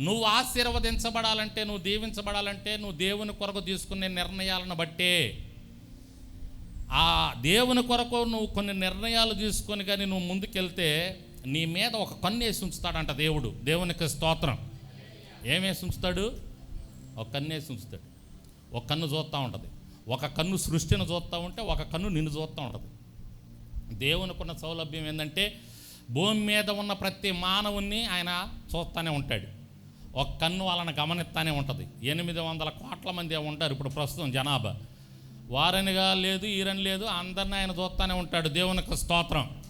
నువ్వు ఆశీర్వదించబడాలంటే నువ్వు దీవించబడాలంటే నువ్వు దేవుని కొరకు తీసుకునే నిర్ణయాలను బట్టే. ఆ దేవుని కొరకు నువ్వు కొన్ని నిర్ణయాలు తీసుకొని కానీ నువ్వు ముందుకెళ్తే నీ మీద ఒక కన్ను వేసి ఉంచుతాడంట దేవుడు. దేవునికి స్తోత్రం. ఏమేసి ఉంచుతాడు? ఒక కన్ను వేసి ఉంచుతాడు. ఒక కన్ను చూస్తూ ఉంటుంది. ఒక కన్ను సృష్టిని చూస్తూ ఉంటే ఒక కన్ను నిన్ను చూస్తూ ఉంటుంది. దేవునికున్న సౌలభ్యం ఏంటంటే భూమి మీద ఉన్న ప్రతి మానవుణ్ణి ఆయన చూస్తూనే ఉంటాడు. ఒక కన్ను వాళ్ళని గమనిస్తూనే ఉంటుంది. ఎనిమిది వందల కోట్ల మంది ఉంటారు ఇప్పుడు ప్రస్తుతం జనాభా. వారనిగా లేదు ఈరని లేదు అందరిని ఆయన చూస్తూనే ఉంటాడు. దేవునికి స్తోత్రం.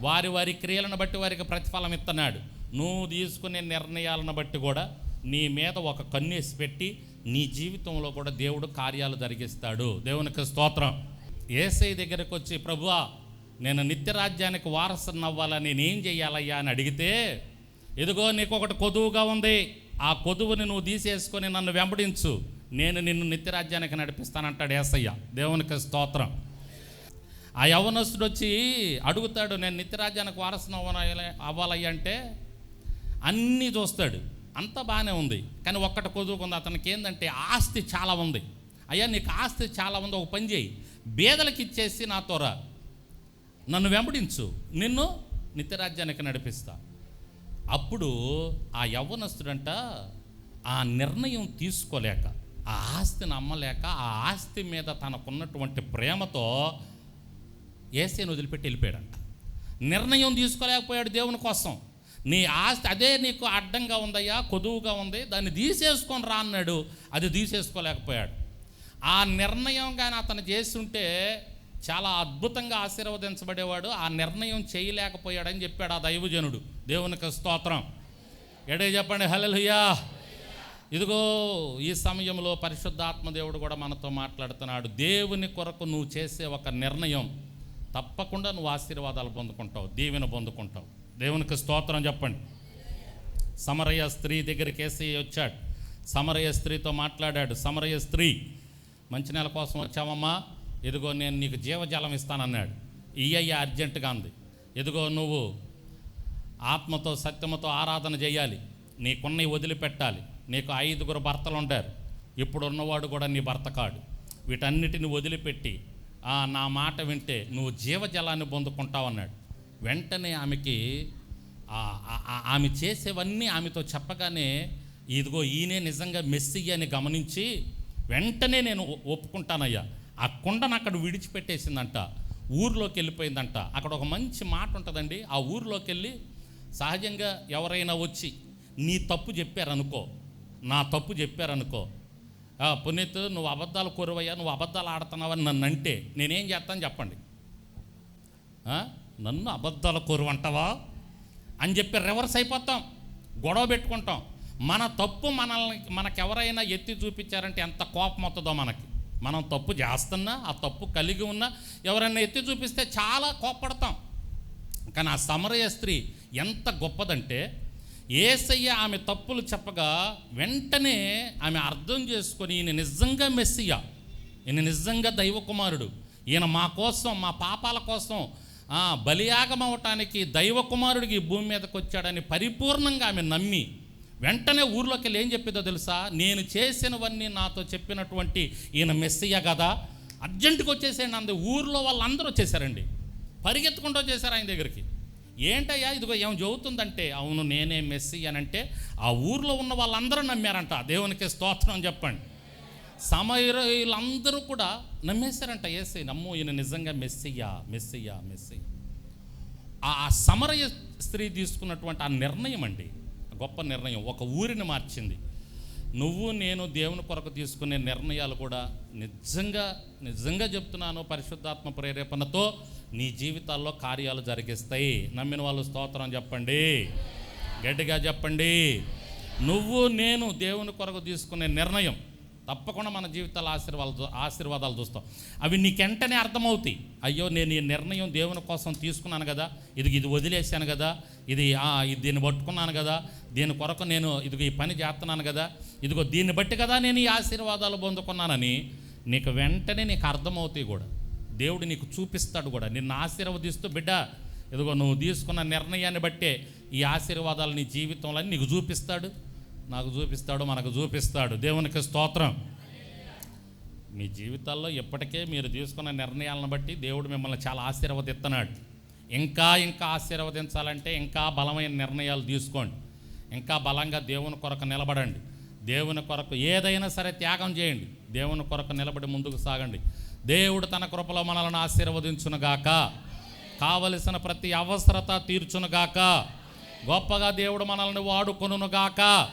వారి వారి క్రియలను బట్టి వారికి ప్రతిఫలం ఇస్తున్నాడు. నువ్వు తీసుకునే నిర్ణయాలను బట్టి కూడా నీ మీద ఒక కన్నేసి పెట్టి నీ జీవితంలో కూడా దేవుడు కార్యాలు జరిగిస్తాడు. దేవునికి స్తోత్రం. ఏసై దగ్గరకు వచ్చి ప్రభువా నేను నిత్యరాజ్యానికి వారసుని నేనేం చేయాలయ్యా? అని అడిగితే ఇదిగో నీకు ఒకటి కొదువుగా ఉంది. ఆ కొదువుని నువ్వు తీసేసుకొని నన్ను వెంబడించు. నేను నిన్ను నిత్యరాజ్యానికి నడిపిస్తానంటాడు ఏసయ్య. దేవునికి స్తోత్రం. ఆ యవనస్తుడు వచ్చి అడుగుతాడు నేను నిత్యరాజ్యానికి వారసును అవ్వాలి అంటే అన్నీ చూస్తాడు. అంత బాగానే ఉంది. కానీ ఒక్కటి కొదువుకుంది అతనికి ఏంటంటే ఆస్తి చాలా ఉంది. అయ్యా నీకు ఆస్తి చాలా ఉంది. ఒక పని చేయి. బేదలకు ఇచ్చేసి నాతో రా నన్ను వెంబడించు. నిన్ను నిత్యరాజ్యానికి నడిపిస్తా. అప్పుడు ఆ యవ్వనస్తుడంట ఆ నిర్ణయం తీసుకోలేక ఆ ఆస్తిని అమ్మలేక ఆ ఆస్తి మీద తనకున్నటువంటి ప్రేమతో ఏసీని వదిలిపెట్టి వెళ్ళిపోయాడంట. నిర్ణయం తీసుకోలేకపోయాడు దేవుని కోసం. నీ ఆస్తి అదే నీకు అడ్డంగా ఉందయ్యా కొదువుగా ఉంది దాన్ని తీసేసుకొని రా అన్నాడు అది తీసేసుకోలేకపోయాడు. ఆ నిర్ణయం కానీ అతను చేస్తుంటే చాలా అద్భుతంగా ఆశీర్వదించబడేవాడు ఆ నిర్ణయం చేయలేకపోయాడని చెప్పాడు ఆ దైవజనుడు. దేవునికి స్తోత్రం. ఎడే చెప్పండి హలలుయా ఇదిగో ఈ సమయంలో పరిశుద్ధాత్మ దేవుడు కూడా మనతో మాట్లాడుతున్నాడు. దేవుని కొరకు నువ్వు చేసే ఒక నిర్ణయం. తప్పకుండా నువ్వు ఆశీర్వాదాలు పొందుకుంటావు దీవెన పొందుకుంటావు. దేవునికి స్తోత్రం చెప్పండి. సమరయ్య స్త్రీ దగ్గరికి వేసి వచ్చాడు. సమరయ్య స్త్రీతో మాట్లాడాడు. సమరయ్య స్త్రీ మంచి నెల కోసం వచ్చామమ్మా ఇదిగో నేను నీకు జీవజలం ఇస్తానన్నాడు. ఈయ్య అర్జెంటుగా అంది. ఇదిగో నువ్వు ఆత్మతో సత్యముతో ఆరాధన చేయాలి. నీకున్నవి వదిలిపెట్టాలి. నీకు ఐదుగురు భర్తలు ఉంటారు ఇప్పుడు ఉన్నవాడు కూడా నీ భర్త కాడు. వీటన్నిటిని వదిలిపెట్టి నా మాట వింటే నువ్వు జీవజలాన్ని పొందుకుంటావు అన్నాడు వెంటనే ఆమెకి ఆమె చేసేవన్నీ ఆమెతో చెప్పగానే ఇదిగో ఈయనే నిజంగా మెస్సి అని గమనించి వెంటనే నేను ఒ- ఒప్పుకుంటానయ్యా. ఆ కుండను అక్కడ విడిచిపెట్టేసిందంట ఊర్లోకి వెళ్ళిపోయిందంట. అక్కడ ఒక మంచి మాట ఉంటుందండి ఆ ఊర్లోకి వెళ్ళి సహజంగా ఎవరైనా వచ్చి నీ తప్పు చెప్పారనుకో నా తప్పు చెప్పారనుకో పునీత్ నువ్వు అబద్ధాలు కోరువయ్యా నువ్వు అబద్ధాలు ఆడుతున్నావని నన్ను అంటే నేనేం చేస్తాను చెప్పండి. నన్ను అబద్ధాల కోరువంటవా? అని చెప్పి రివర్స్ అయిపోతాం గొడవ పెట్టుకుంటాం. మన తప్పు మనల్ని మనకెవరైనా ఎత్తి చూపించారంటే ఎంత కోపం వస్తుందో మనకి. మనం తప్పు చేస్తున్నా ఆ తప్పు కలిగి ఉన్నా ఎవరైనా ఎత్తి చూపిస్తే చాలా కోపడతాం కానీ ఆ సమరయ స్త్రీ ఎంత గొప్పదంటే ఏసయ్య ఆమె తప్పులు చెప్పగా వెంటనే ఆమె అర్థం చేసుకొని ఈయన నిజంగా మెస్సియ ఈయన నిజంగా దైవ కుమారుడు ఈయన మా కోసం మా పాపాల కోసం బలియాగం అవటానికి దైవ కుమారుడికి భూమి మీదకి వచ్చాడని పరిపూర్ణంగా ఆమె నమ్మి వెంటనే ఊర్లోకి వెళ్ళి ఏం చెప్పిందో తెలుసా? నేను చేసినవన్నీ నాతో చెప్పినటువంటి ఈయన మెస్సయ్య కదా అర్జెంటుగా వచ్చేసేయండి అంది. ఊర్లో వాళ్ళందరూ వచ్చేసారండి. పరిగెత్తుకుంటూ వచ్చేసారు ఆయన దగ్గరికి. ఏంటయ్యా ఇదిగో ఏం చదువుతుందంటే అవును నేనే మెస్సి అని అంటే ఆ ఊర్లో ఉన్న వాళ్ళందరూ నమ్మారంట. దేవునికి స్తోత్రం చెప్పండి. సమయులందరూ కూడా నమ్మేశారంట ఏసై నమ్ము ఈయన నిజంగా మెస్సియా మెస్సియా మెస్సియా ఆ సమరయ స్త్రీ తీసుకున్నటువంటి ఆ నిర్ణయం అండి. గొప్ప నిర్ణయం. ఒక ఊరిని మార్చింది. నువ్వు నేను దేవుని కొరకు తీసుకునే నిర్ణయాలు కూడా నిజంగా నిజంగా చెప్తున్నాను పరిశుద్ధాత్మ ప్రేరేపణతో నీ జీవితాల్లో కార్యాలు జరిగిస్తాయి. నమ్మిన వాళ్ళు స్తోత్రం చెప్పండి. గట్టిగా చెప్పండి. నువ్వు నేను దేవుని కొరకు తీసుకునే నిర్ణయం. తప్పకుండా మన జీవితాల ఆశీర్వాదాలు ఆశీర్వాదాలు చూస్తాం. అవి నీకెంటనే అర్థమవుతాయి. అయ్యో నేను ఈ నిర్ణయం దేవుని కోసం తీసుకున్నాను కదా. ఇది ఇది వదిలేశాను కదా. ఇది ఇది దీన్ని పట్టుకున్నాను కదా. దీని కొరకు నేను ఇదిగో ఈ పని చేస్తున్నాను కదా ఇదిగో దీన్ని బట్టి కదా నేను ఈ ఆశీర్వాదాలు పొందుకున్నానని నీకు వెంటనే నీకు అర్థమవుతాయి కూడా. దేవుడు నీకు చూపిస్తాడు కూడా. నిన్ను ఆశీర్వదిస్తూ బిడ్డ ఇదిగో నువ్వు తీసుకున్న నిర్ణయాన్ని బట్టే ఈ ఆశీర్వాదాలు నీ జీవితంలో నీకు చూపిస్తాడు. నాకు చూపిస్తాడు మనకు చూపిస్తాడు. దేవునికి స్తోత్రం. మీ జీవితాల్లో ఇప్పటికే మీరు తీసుకున్న నిర్ణయాలను బట్టి దేవుడు మిమ్మల్ని చాలా ఆశీర్వదిస్తున్నాడు. ఇంకా ఇంకా ఆశీర్వదించాలంటే ఇంకా బలమైన నిర్ణయాలు తీసుకోండి. ఇంకా బలంగా దేవుని కొరకు నిలబడండి. దేవుని కొరకు ఏదైనా సరే త్యాగం చేయండి. దేవుని కొరకు నిలబడి ముందుకు సాగండి. దేవుడు తన కృపలో మనలను ఆశీర్వదించునుగాక కావలసిన ప్రతి అవసరత తీర్చునుగాక గొప్పగా దేవుడు మనల్ని వాడుకొనుగాక